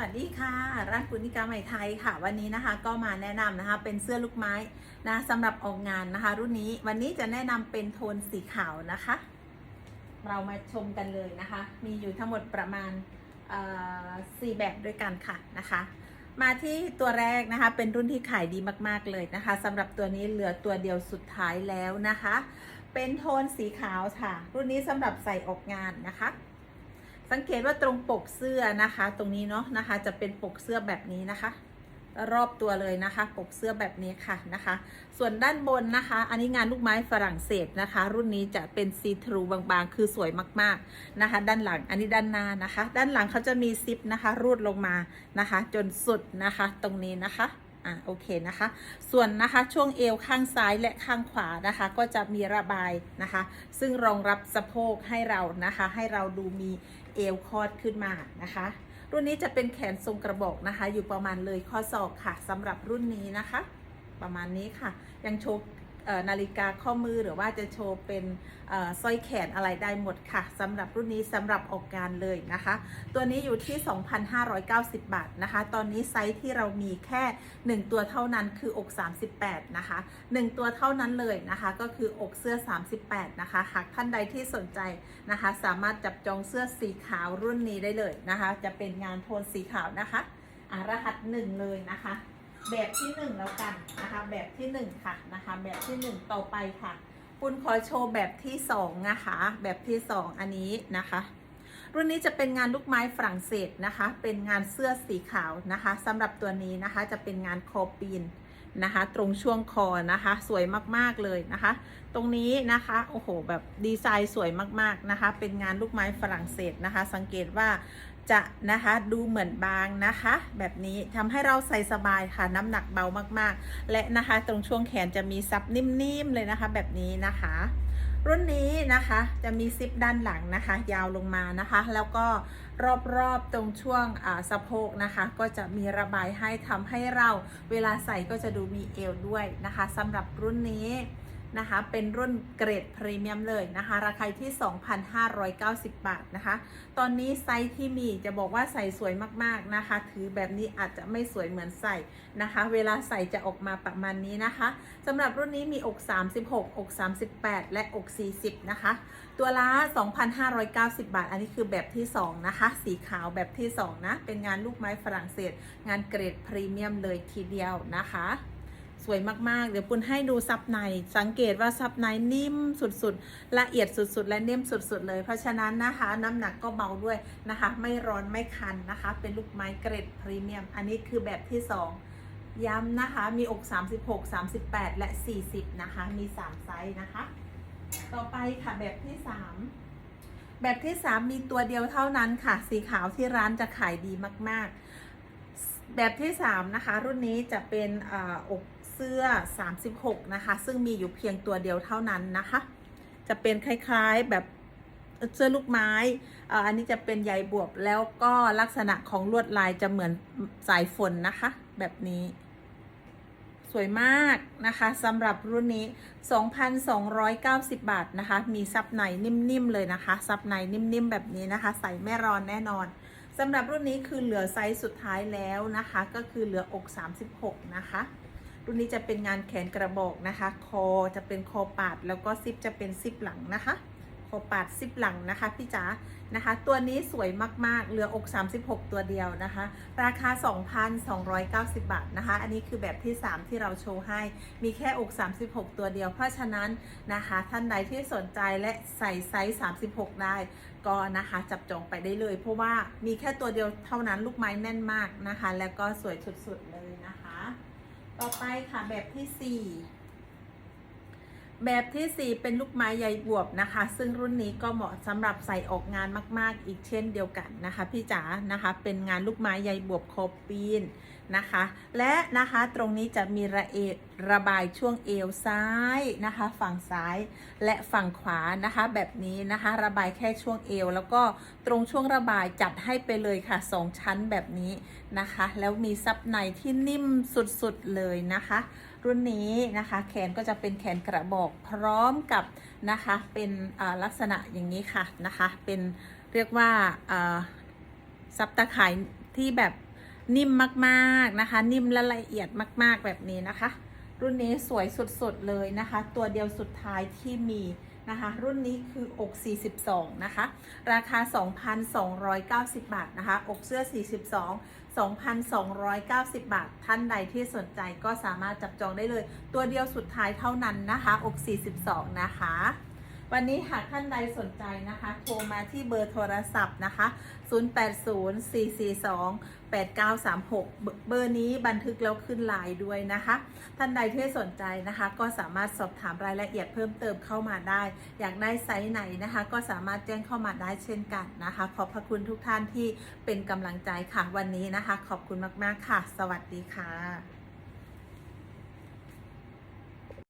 วัสดีค่ะร้านปุณิกาใหม่ไทยค่ะ วันนี้นะคะก็มาแนะนำนะคะ เป็นเสื้อลูกไม้นะสำหรับออกงานนะคะ รุ่นนี้วันนี้จะแนะนำเป็นโทนสีขาวนะคะ เรามาชมกันเลยนะคะ มีอยู่ทั้งหมดประมาณสี่แบบด้วยกันค่ะนะคะ มาที่ตัวแรกนะคะ เป็นรุ่นที่ขายดีมากๆเลยนะคะสำหรับตัวนี้เหลือตัวเดียวสุดท้ายแล้วนะคะ เป็นโทนสีขาวค่ะ รุ่นนี้สำหรับใส่ออกงานนะคะ สังเกตว่าตรงปกเสื้อนะคะ ตรงนี้เนาะนะคะ จะเป็นปกเสื้อแบบนี้นะคะ รอบตัวเลยนะคะ ปกเสื้อแบบนี้ค่ะนะคะ ส่วนด้านบนนะคะ อันนี้งานลูกไม้ฝรั่งเศสนะคะ รุ่นนี้จะเป็นซีทรูบางๆ คือสวยมากๆนะคะ ด้านหลังอันนี้ด้านหน้านะคะ ด้านหลังเขาจะมีซิปนะคะ รูดลงมานะคะ จนสุดนะคะ ตรงนี้นะคะอ่าโอเคนะคะ ส่วนนะคะช่วงเอวข้างซ้ายและข้างขวานะคะ ก็จะมีระบายนะคะ ซึ่งรองรับสะโพกให้เรานะคะ ให้เราดูมี เอวคอดขึ้นมานะคะ รุ่นนี้จะเป็นแขนทรงกระบอกนะคะ อยู่ประมาณเลยข้อศอกค่ะสำหรับรุ่นนี้นะคะ ประมาณนี้ค่ะ ยังโชว์ นาฬิกาข้อมือหรือว่าจะโชว์เป็นสร้อยแขนอะไรได้หมดค่ะสำหรับรุ่นนี้สำหรับออกงานเลยนะคะ ตัวนี้อยู่ที่ 2,590 บาทนะคะ ตอนนี้ไซส์ที่เรามีแค่ 1 ตัวเท่านั้นคืออก 38 นะคะ 1 ตัวเท่านั้นเลยนะคะ ก็คืออกเสื้อ 38 นะคะ หากท่านใดที่สนใจนะคะ สามารถจับจองเสื้อสีขาวรุ่นนี้ได้เลยนะคะ จะเป็นงานโทนสีขาวนะคะอ่ารหัส 1 เลยนะคะ แบบที่1แล้วกันนะคะแบบที่1ค่ะนะคะแบบที่1ต่อไปค่ะคุณขอโชว์แบบที่2นะคะแบบที่2อันนี้นะคะรุ่นนี้จะเป็นงานลูกไม้ฝรั่งเศสนะคะ เป็นงานเสื้อสีขาวนะคะสำหรับตัวนี้นะคะจะเป็นงานคอปีน นะคะ ตรงช่วงคอนะคะ สวยมากๆเลยนะคะ ตรงนี้นะคะโอ้โหแบบดีไซน์สวยมากๆนะคะ เป็นงานลูกไม้ฝรั่งเศสนะคะ สังเกตว่าจะนะคะดูเหมือนบางนะคะ แบบนี้ทำให้เราใส่สบายค่ะน้ำหนักเบามากๆ และนะคะตรงช่วงแขนจะมีซับนิ่มๆเลยนะคะ แบบนี้นะคะ รุ่นนี้นะคะจะมีซิปด้านหลังนะคะ ยาวลงมานะคะ แล้วก็รอบๆตรงช่วงสะโพกนะคะ ก็จะมีระบายให้ทำให้เราเวลาใส่ก็จะดูมีเอวด้วยนะคะสำหรับรุ่นนี้ นะคะ เป็นรุ่นเกรดพรีเมียมเลยนะคะ ราคาที่ 2,590 บาทนะคะ ตอนนี้ไซส์ที่มีจะบอกว่าใส่สวยมากๆนะคะ ถือแบบนี้อาจจะไม่สวยเหมือนใส่นะคะ เวลาใส่จะออกมาประมาณนี้นะคะสำหรับรุ่นนี้มีอก 36 อก 38 และอก 40 นะคะ ตัวละ 2,590 บาท อันนี้คือแบบที่ 2 นะคะ สีขาวแบบที่ 2 นะ เป็นงานลูกไม้ฝรั่งเศส งานเกรดพรีเมียมเลยทีเดียวนะคะ สวยมากๆ เดี๋ยวปุณให้ดูซับใน สังเกตว่าซับในนิ่มสุดๆ ละเอียดสุดๆ และนิ่มสุดๆ เลย เพราะฉะนั้นนะคะ น้ำหนักก็เบาด้วยนะคะ ไม่ร้อนไม่คันนะคะ เป็นลูกไม้เกรดพรีเมียม อันนี้คือแบบที่ 2 ย้ำนะคะ มีอก 36 38 และ 40 นะคะ มี 3 ไซส์นะคะ ต่อไปค่ะแบบที่ 3แบบที่ 3 มีตัวเดียวเท่านั้นค่ะ สีขาวที่ร้านจะขายดีมาก ๆ แบบที่ 3 นะคะ รุ่นนี้จะเป็นออก สื้อ 36 นะคะ ซึ่งมีอยู่เพียงตัวเดียวเท่านั้นนะคะ จะเป็นคล้ายๆแบบเสื้อลูกไม้อันนี้จะเป็นใยบวบแล้วก็ลักษณะของลวดลายจะเหมือนสายฝนนะคะ แบบนี้ สวยมากนะคะสำหรับรุ่นนี้ 2,290 บาทนะคะ มีซับในนิ่มๆเลยนะคะซับในนิ่มๆแบบนี้นะคะ ใส่ไม่ร้อนแน่นอนสำหรับรุ่นนี้คือเหลือไซส์สุดท้ายแล้วนะคะ ก็คือเหลืออก 36 นะคะ รุ่นนี้จะเป็นงานแขนกระบอกนะคะ คอจะเป็นคอปาด แล้วก็ซิปจะเป็นซิปหลังนะคะ คอปาดซิปหลังนะคะพี่จ๋านะคะ ตัวนี้สวยมากๆ เหลืออก 36 ตัวเดียวนะคะ ราคา 2,290 บาทนะคะ อันนี้คือแบบที่ 3 ที่เราโชว์ให้ มีแค่อก 36 ตัวเดียว เพราะฉะนั้นนะคะ ท่านใดที่สนใจและใส่ไซส์ 36 ได้ก็นะคะจับจองไปได้เลย เพราะว่ามีแค่ตัวเดียวเท่านั้นลูกไม้แน่นมากนะคะ แล้วก็สวยสุดๆเลยนะคะ ต่อไปค่ะแบบที่สี่ แบบทีสี่ 4 เป็นลูกไม้ใยบวบนะคะ ซึ่งรุ่นนี้ก็เหมาะสำหรับใส่ออกงานมากๆ อีกเช่นเดียวกันนะคะพี่จ๋านะคะ เป็นงานลูกไม้ใยบวบคอปีนนะคะ และนะคะตรงนี้จะมีระเอระบายช่วงเอวซ้ายนะคะ ฝั่งซ้ายและฝั่งขวานะคะ แบบนี้นะคะ ระบายแค่ช่วงเอว แล้วก็ตรงช่วงระบายจัดให้ไปเลยค่ะสองชั้นแบบนี้นะคะ แล้วมีซับในที่นิ่มสุดๆเลยนะคะ รุ่นนี้นะคะ แขนก็จะเป็นแขนกระบอกพร้อมกับนะคะเป็นลักษณะอย่างนี้ค่ะนะคะ เป็นเรียกว่าอ่าซับตะข่ายที่แบบนิ่มมากๆนะคะ นิ่มและละเอียดมาก ๆแบบนี้นะคะ รุ่นนี้สวยสุดๆเลยนะคะ ตัวเดียวสุดท้ายที่มีนะคะ รุ่นนี้คืออก 42 นะคะ ราคา 2,290 บาทนะคะ อกเสื้อ 42 2,290 บาท ท่านใดที่สนใจก็สามารถจับจองได้เลย ตัวเดียวสุดท้ายเท่านั้นนะคะอก42 นะคะ วันนี้หากท่านใดสนใจนะคะ โทรมาที่เบอร์โทรศัพท์นะคะ 0804428936 เบอร์นี้บันทึกแล้วขึ้นไลน์ด้วยนะคะ ท่านใดที่สนใจนะคะ ก็สามารถสอบถามรายละเอียดเพิ่มเติมเข้ามาได้ อยากได้ไซส์ไหนนะคะ ก็สามารถแจ้งเข้ามาได้เช่นกันนะคะ ขอบพระคุณทุกท่านที่เป็นกำลังใจค่ะวันนี้นะคะ ขอบคุณมาก ๆ ค่ะ สวัสดีค่ะ